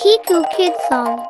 Kiku Kid Song.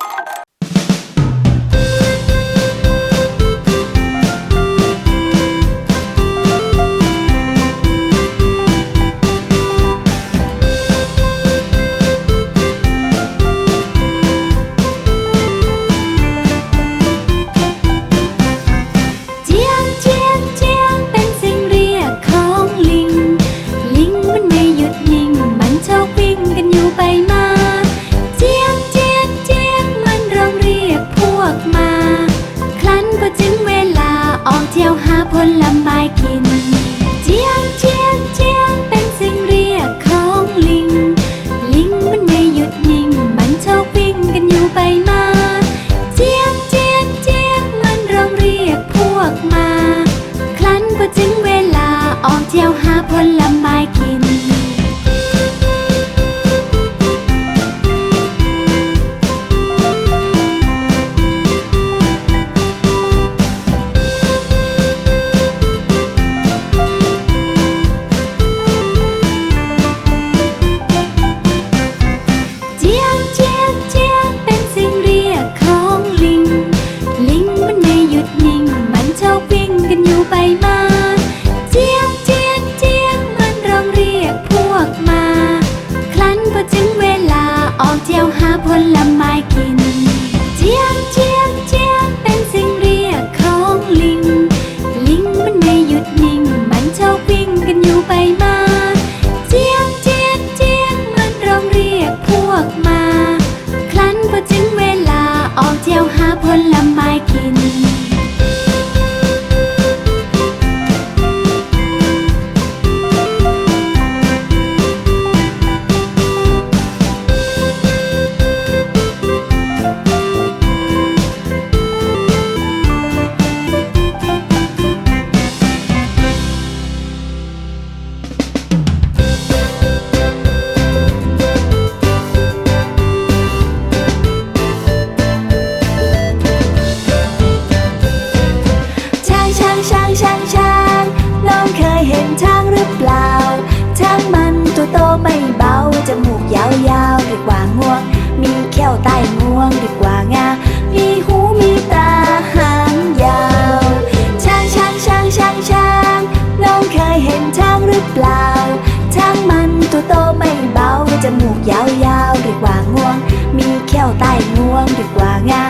được quá ngang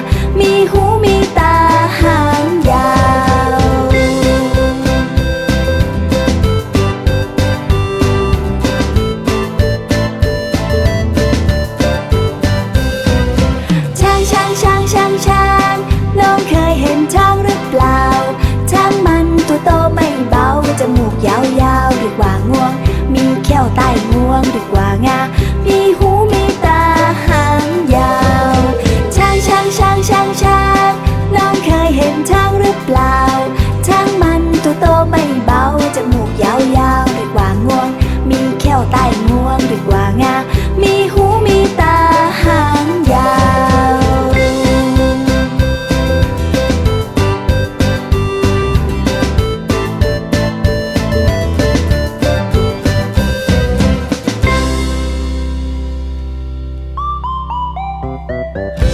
Bye.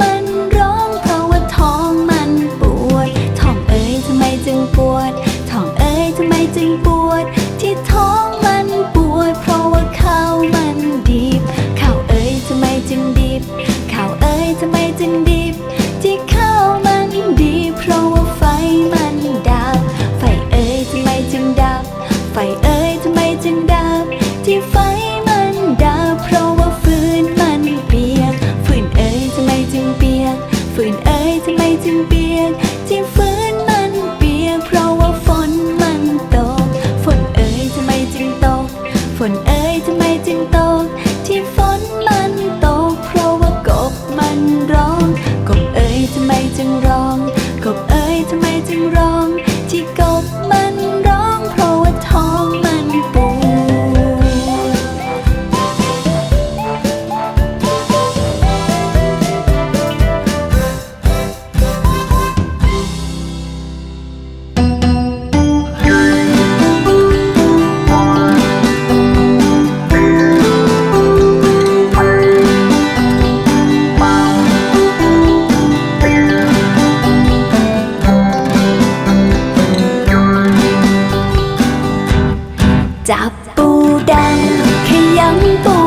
มันร ที่ฟื้นมันเปียกเพราะว่าฝนมันตก ฝนเอ๋ยทำไมจึงตก ฝนเอ๋ยทำไมจึงตก ที่ฝนมันตก เพราะว่ากบมันร้อง กบเอ๋ยทำไมจึงร้อง กบเอ๋ยทำไมจึงร้อง จับปูแดงขยำปู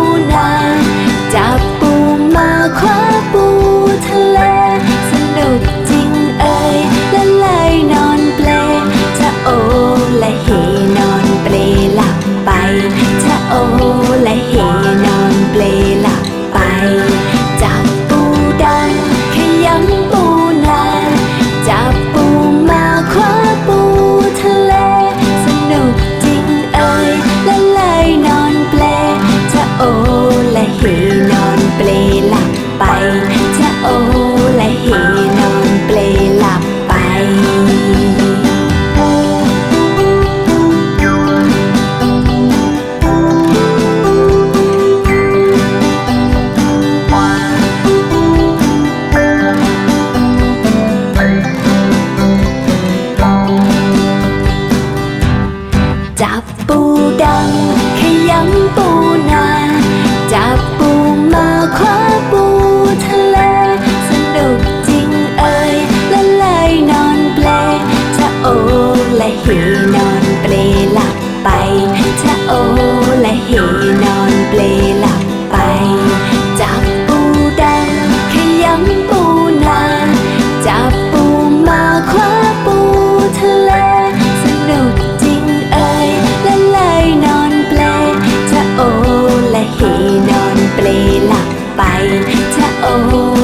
โอ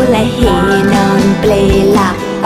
และเฮนอนเปลหลับไป